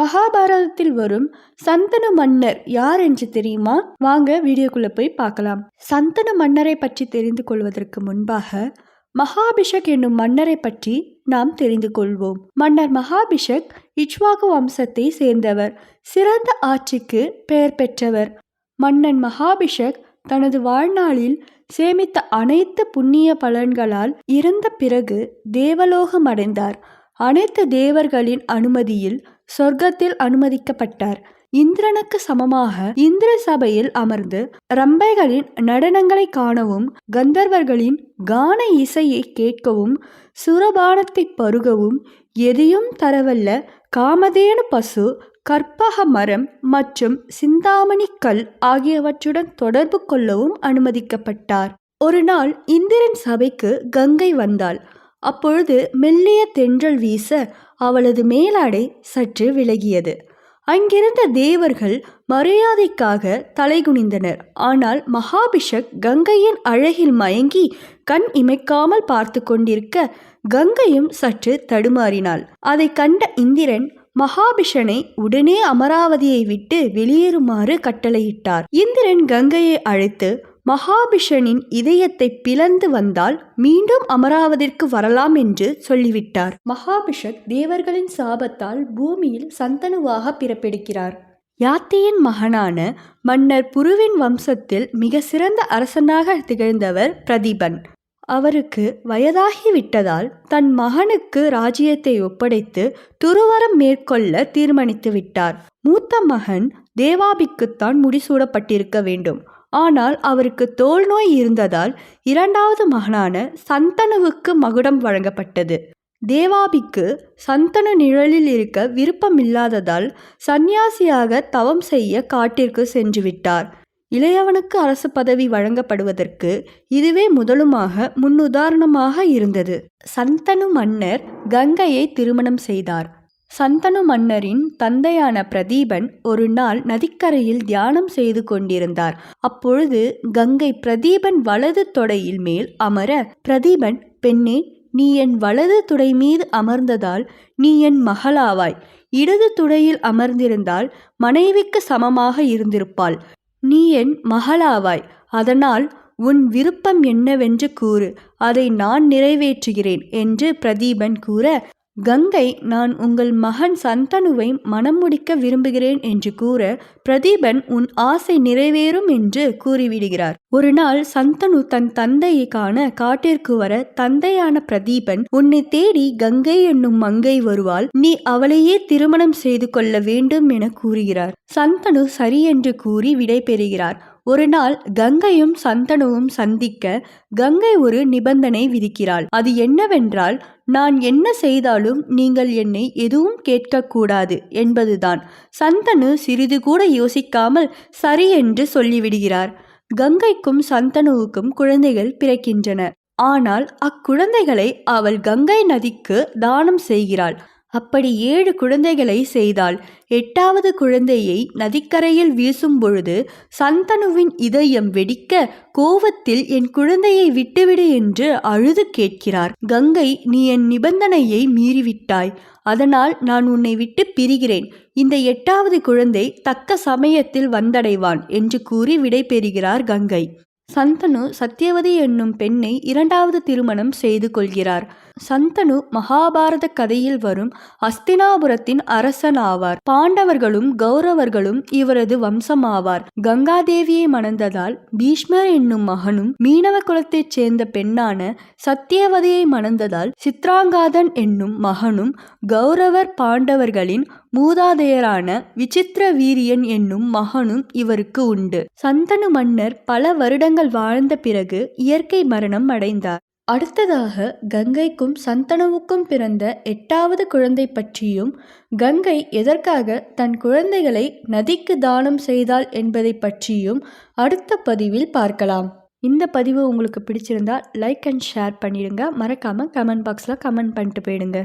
மகாபாரதத்தில் வரும் சந்தனு மன்னர் யார் என்று தெரியுமா? வாங்க வீடியோக்குள்ள போய் பார்க்கலாம். சந்தனு மன்னரை பற்றி தெரிந்து கொள்வதற்கு முன்பாக மகாபிஷக் என்னும் மன்னரை பற்றி நாம் தெரிந்து கொள்வோம். மன்னர் மகாபிஷக் இச்வாகு வம்சத்தை சேர்ந்தவர். சிறந்த ஆட்சிக்கு பெயர் பெற்றவர். மன்னன் மகாபிஷக் தனது வாழ்நாளில் சேமித்த அனைத்து புண்ணிய பலன்களால் இறந்த பிறகு தேவலோகம் அடைந்தார் அனைத்து தேவர்களின் அனுமதியில் சொர்க்கத்தில் அனுமதிக்கப்பட்டார். இந்திரனுக்கு சமமாக இந்திர சபையில் அமர்ந்து ரம்பைகளின் நடனங்களை காணவும் கந்தர்வர்களின் கான இசையை கேட்கவும் சுரபானத்தை பருகவும் எதையும் தரவல்ல காமதேனு பசு கற்பக மரம் மற்றும் சிந்தாமணி கல் ஆகியவற்றுடன் தொடர்பு கொள்ளவும் அனுமதிக்கப்பட்டார். ஒரு நாள் இந்திரன் சபைக்கு கங்கை வந்தாள். அப்பொழுது மெல்லிய தென்றல் வீச அவளது மேலாடை சற்று விலகியது. அங்கிருந்த தேவர்கள் மரியாதைக்காக தலைகுனிந்தனர். ஆனால் மகாபிஷக் கங்கையின் அழகில் மயங்கி கண் இமைக்காமல் பார்த்து கொண்டிருக்க கங்கையும் சற்று தடுமாறினாள். அதை கண்ட இந்திரன் மகாபிஷனை உடனே அமராவதியை விட்டு வெளியேறுமாறு கட்டளையிட்டார். இந்திரன் கங்கையை அழைத்து மகாபிஷனின் இதயத்தை பிளந்து வந்தால் மீண்டும் அமராவதிற்கு வரலாம் என்று சொல்லிவிட்டார். மகாபிஷக் தேவர்களின் சாபத்தால் பூமியில் சந்தனுவாக பிறப்பெடுக்கிறார் யாத்தியின் மகனான மன்னர் புருவின் வம்சத்தில் மிக சிறந்த அரசனாக திகழ்ந்தவர் பிரதீபன். அவருக்கு வயதாகிவிட்டதால் தன் மகனுக்கு ராஜ்யத்தை ஒப்படைத்து துருவரம் மேற்கொள்ள தீர்மானித்து விட்டார் மூத்த மகன் தேவாபிக்குத்தான் முடிசூடப்பட்டிருக்க வேண்டும். ஆனால் அவருக்கு தோல் நோய் இருந்ததால் இரண்டாவது மகனான சந்தனுவுக்கு மகுடம் வழங்கப்பட்டது. தேவாபிக்கு சந்தனு நிழலில் இருக்க விருப்பமில்லாததால் சந்நியாசியாக தவம் செய்ய காட்டிற்கு சென்று விட்டார் இளையவனுக்கு அரசு பதவி வழங்கப்படுவதற்கு இதுவே முதலுமாக முன்னுதாரணமாக இருந்தது. சந்தனு மன்னர் கங்கையை திருமணம் செய்தார். சந்தனு மன்னரின் தந்தையான பிரதீபன் ஒரு நாள் நதிக்கரையில் தியானம் செய்து கொண்டிருந்தார். அப்பொழுது கங்கை பிரதீபன் வலது தொடையில் மேல் அமர பிரதீபன் பெண்ணே நீ என் வலது துடை மீது அமர்ந்ததால் நீ என் மகளாவாய். இடது துடையில் அமர்ந்திருந்தால் மனைவிக்கு சமமாக இருந்திருப்பாள். நீ என் மகளாவாய். அதனால் உன் விருப்பம் என்னவென்று கூறு. அதை நான் நிறைவேற்றுகிறேன் என்று பிரதீபன் கூற கங்கை நான் உங்கள் மகன் சந்தனுவை மனம் முடிக்க விரும்புகிறேன் என்று கூற பிரதீபன் உன் ஆசை நிறைவேறும் என்று கூறிவிடுகிறார். ஒரு நாள் சந்தனு தன் தந்தையை காண காட்டிற்கு வர தந்தையான பிரதீபன் உன்னை தேடி கங்கை என்னும் மங்கை வருவாள். நீ அவளையே திருமணம் செய்து கொள்ள வேண்டும் என கூறுகிறார். சந்தனு சரி என்று கூறி விடை பெறுகிறார். ஒரு நாள் கங்கையும் சந்தனுவும் சந்திக்க கங்கை ஒரு நிபந்தனை விதிக்கிறாள். அது என்னவென்றால் நான் என்ன செய்தாலும் நீங்கள் என்னை எதுவும் கேட்கக்கூடாது என்பதுதான். சந்தனு சிறிது கூட யோசிக்காமல் சரி என்று சொல்லிவிடுகிறார். கங்கைக்கும் சந்தனுவுக்கும் குழந்தைகள் பிறக்கின்றன. ஆனால் அக்குழந்தைகளை அவள் கங்கை நதிக்கு தானம் செய்கிறாள். அப்படி ஏழு குழந்தைகளை செய்தாள். எட்டாவது குழந்தையை நதிக்கரையில் வீசும் பொழுது சந்தனுவின் இதயம் வெடிக்க கோவத்தில் என் குழந்தையை விட்டுவிடு என்று அழுது கேட்கிறார். கங்கை நீ என் நிபந்தனையை மீறிவிட்டாய். அதனால் நான் உன்னை விட்டு பிரிகிறேன். இந்த எட்டாவது குழந்தை தக்க சமயத்தில் வந்தடைவான் என்று கூறி விடைபெறுகிறார் கங்கை. சந்தனு சத்தியவதி என்னும் பெண்ணை இரண்டாவது திருமணம் செய்து கொள்கிறார். சந்தனு மகாபாரத கதையில் வரும் அஸ்தினாபுரத்தின் அரசன் ஆவார் பாண்டவர்களும் கௌரவர்களும் இவரது வம்சமாவார். கங்காதேவியை மணந்ததால் பீஷ்மர் என்னும் மகனும் மீனவ குலத்தைச் சேர்ந்த பெண்ணான சத்தியவதியை மணந்ததால் சித்ராங்காதன் என்னும் மகனும் கௌரவர் பாண்டவர்களின் மூதாதையரான விசித்திர வீரியன் என்னும் மகனும் இவருக்கு உண்டு. சந்தனு மன்னர் பல வருடங்கள் வாழ்ந்த பிறகு இயற்கை மரணம் அடைந்தார். அடுத்ததாக கங்கைக்கும் சந்தனுவுக்கும் பிறந்த எட்டாவது குழந்தை பற்றியும் கங்கை எதற்காக தன் குழந்தைகளை நதிக்கு தானம் செய்தாள் என்பதை பற்றியும் அடுத்த பதிவில் பார்க்கலாம். இந்த பதிவு உங்களுக்கு பிடிச்சிருந்தா லைக் அண்ட் ஷேர் பண்ணிடுங்க. மறக்காமல் கமெண்ட் பாக்ஸில் கமெண்ட் பண்ணிட்டு போயிடுங்க.